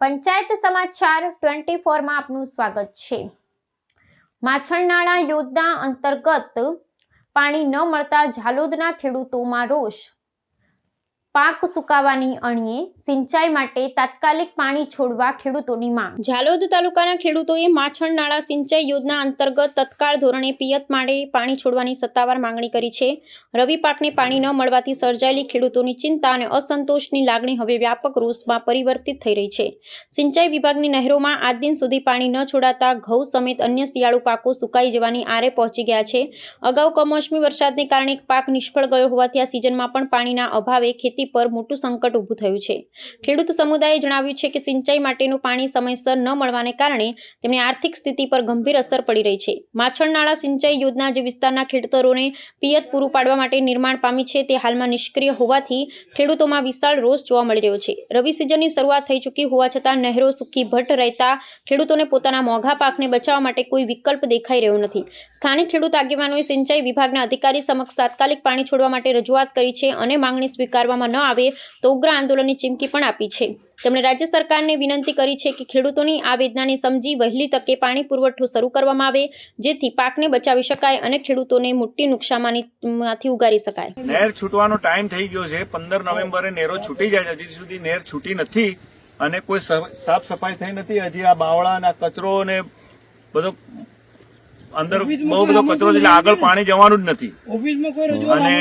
પંચાયત સમાચાર ટ્વેન્ટી ફોરમાં આપનું સ્વાગત છે. માછણનાળા યોજના અંતર્ગત પાણી ન મળતા ઝાલોદના ખેડૂતોમાં રોષ પાક સુકાવાની અણીએ સિંચાઈ માટે તાત્કાલિક પાણી છોડવા ખેડૂતોની માંગ. ઝાલોદ તાલુકાના ખેડૂતોએ માછણ નાળા સિંચાઈ યોજના અંતર્ગત તત્કાળ ધોરણે પિયત માટે પાણી છોડવાની સત્તાવાર માંગણી કરી છે. રવિ પાકને પાણી ન મળવાથી સર્જાયેલી ખેડૂતોની ચિંતા અને અસંતોષની લાગણી હવે વ્યાપક રોષમાં પરિવર્તિત થઈ રહી છે. સિંચાઈ વિભાગની નહેરોમાં આજ દિન સુધી પાણી ન છોડાતા ઘઉં સમેત અન્ય શિયાળુ પાકો સુકાઈ જવાની આરે પહોંચી ગયા છે. અગાઉ કમોસમી વરસાદને કારણે પાક નિષ્ફળ ગયો હોવાથી આ સિઝનમાં પણ પાણીના અભાવે ખેતી પર મોટું સંકટ ઊભું થયું છે. ખેડૂત સમુદાયે જણાવ્યું છે કે સિંચાઈ માટેનું પાણી સમયસર ન મળવાને કારણે તેમની આર્થિક સ્થિતિ પર ગંભીર અસર પડી રહી છે. માછણનાળા સિંચાઈ યોજના જે વિસ્તારના ખેડૂતોને પિયત પૂરું પાડવા માટે નિર્માણ પામી છે તે હાલમાં નિષ્ક્રિય હોવાથી ખેડૂતોમાં વિશાળ રોષ જોવા મળી રહ્યો છે. રવિ સિઝનની શરૂઆત થઈ ચૂકી હોવા છતાં નહેરો સુખી ભટ્ટ રહેતા ખેડૂતોને પોતાના મોંઘા પાકને બચાવવા માટે કોઈ વિકલ્પ દેખાઈ રહ્યો નથી. સ્થાનિક ખેડૂત આગેવાનોએ સિંચાઈ વિભાગના અધિકારી સમક્ષ તાત્કાલિક પાણી છોડવા માટે રજૂઆત કરી છે અને માંગણી સ્વીકારવામાં ન આવે તો ઉગ્ર આંદોલનની ચીમકી પણ આપી છે. તેમણે રાજ્ય સરકારને વિનંતી કરી છે કે ખેડૂતોની આ વેદનાને સમજી વહેલી તકે પાણી પુરવઠો શરૂ કરવામાં આવે જેથી પાકને બચાવી શકાય અને ખેડૂતોને મોટી નુકસાનમાંથી ઉગારી શકાય. નહેર છૂટવાનો ટાઈમ થઈ ગયો છે. પંદર નવેમ્બરે નહેરો છૂટી જાય છે. હજી સુધી નહેર છૂટી નથી અને કોઈ સાફ સફાઈ થઈ નથી. હજી આ બાવળાના કચરો ને બધો અંદર બહુ બધો કચરો એટલે આગળ પાણી જવાનું જ નથી. ઓફિસમાં કોઈ રજૂઆત અને.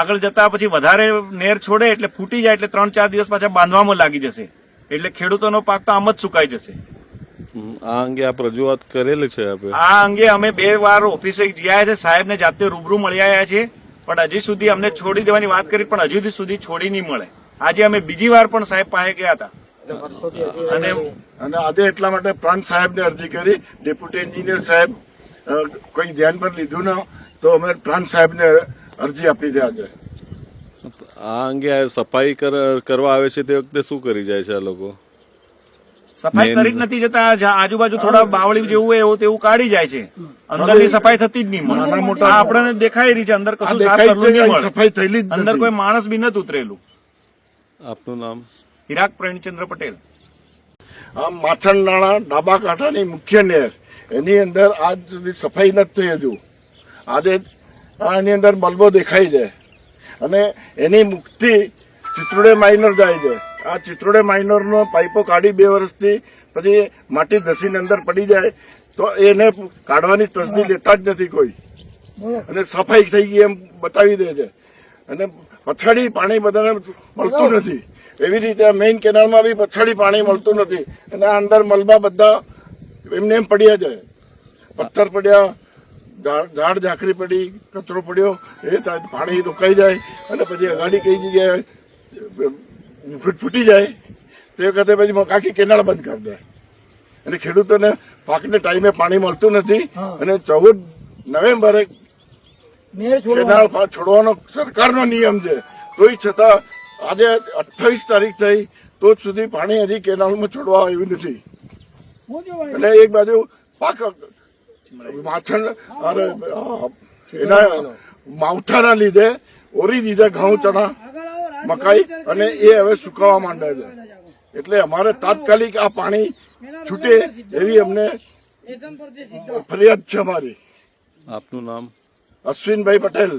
આગળ જતા પછી વધારે નેર છોડે એટલે ફૂટી જાય એટલે ત્રણ ચાર દિવસ પાછા બાંધવામાં લાગી જશે. એટલે ખેડૂતોનો પાક તો આમ જ સુકાઈ જશે. આ અંગે આપ રજૂઆત કરેલી છે આ અંગે અમે બે વાર ઓફિસે ગયા છે. સાહેબને જાતે રૂબરૂ મળી આવ્યા છે પણ હજી સુધી અમને છોડી દેવાની વાત કરી પણ હજુ સુધી છોડી નહીં મળે. આજે અમે બીજી વાર પણ સાહેબ પાસે ગયા હતા. અને અને આજે એટલા માટે પ્રાંત સાહેબને અરજી કરી. ડેપ્યુટી એન્જિનિયર સાહેબ કોઈ ધ્યાન પર લીધું ન તો અમે પ્રાંત સાહેબને અરજી આપી દે આજે. આ અંગે સફાઈ કરવા આવે છે તે વખતે શું કરી જાય છે આ લોકો? સફાઈ કરી જ નથી જતા આજુબાજુ થોડા બાવળી જેવું હોય એવું તેવું કાઢી જાય છે. અંદરની સફાઈ થતી જ નહીં મળે. નાના મોટા- આપણને દેખાઈ રહી છે અંદર કશું સાફ છે નહીં મળે. સફાઈ થયેલી અંદર કોઈ માણસ બી નથી ઉતરેલું. આપનું નામ? હિરાક પ્રેમચંદ્ર પટેલ. આમ માછણ નાળા ડાબા કાંઠાની મુખ્ય નહેર. એની અંદર આજ સુધી સફાઈ નથી થઈ હજુ. આજે આની અંદર મલબો દેખાય છે અને એની મુક્તિ ચિત્રોડે માઇનર જાય છે. આ ચિત્રોડે માઇનરનો પાઇપો કાઢી બે વર્ષથી પછી માટી ધસીને અંદર પડી જાય તો એને કાઢવાની તસદી લેતા જ નથી કોઈ. અને સફાઈ થઈ ગઈ એમ બતાવી દે છે. અને પછાડી પાણી બધાને મળતું નથી. એવી રીતે મેઇન કેનાલમાં બી પછાડી પાણી મળતું નથી. અને આ અંદર મલબા બધા એમને એમ પડ્યા છે પથ્થર પડ્યા ઝાડ ઝાંખરી પડી કચરો પડ્યો એ પાણી રોકાઈ જાય અને પછી અગાડી કઈ જગ્યાએ ફૂટ જાય. તે વખતે પછી આખી કેનાળ બંધ કરી દે. અને ખેડૂતોને પાકને ટાઈમે પાણી મળતું નથી અને ચૌદ નવેમ્બરે કેનાળ છોડવા. છોડવાનો સરકારનો નિયમ છે. તોય છતાં આજે અઠ્ઠાવીસ તારીખ થઈ તો જ સુધી પાણી હજી કેનાલમાં છોડવા આવ્યું નથી. અને એક બાજુ પાક માછણ અરે એના માવઠાના લીધે ઓરી દીધે ઘઉં ચણા મકાઈ અને એ હવે સુકાવા માંડે છે. એટલે અમારે તાત્કાલિક આ પાણી છૂટે એવી અમને ફરિયાદ છે અમારી. આપનું નામ? અશ્વિનભાઈ પટેલ.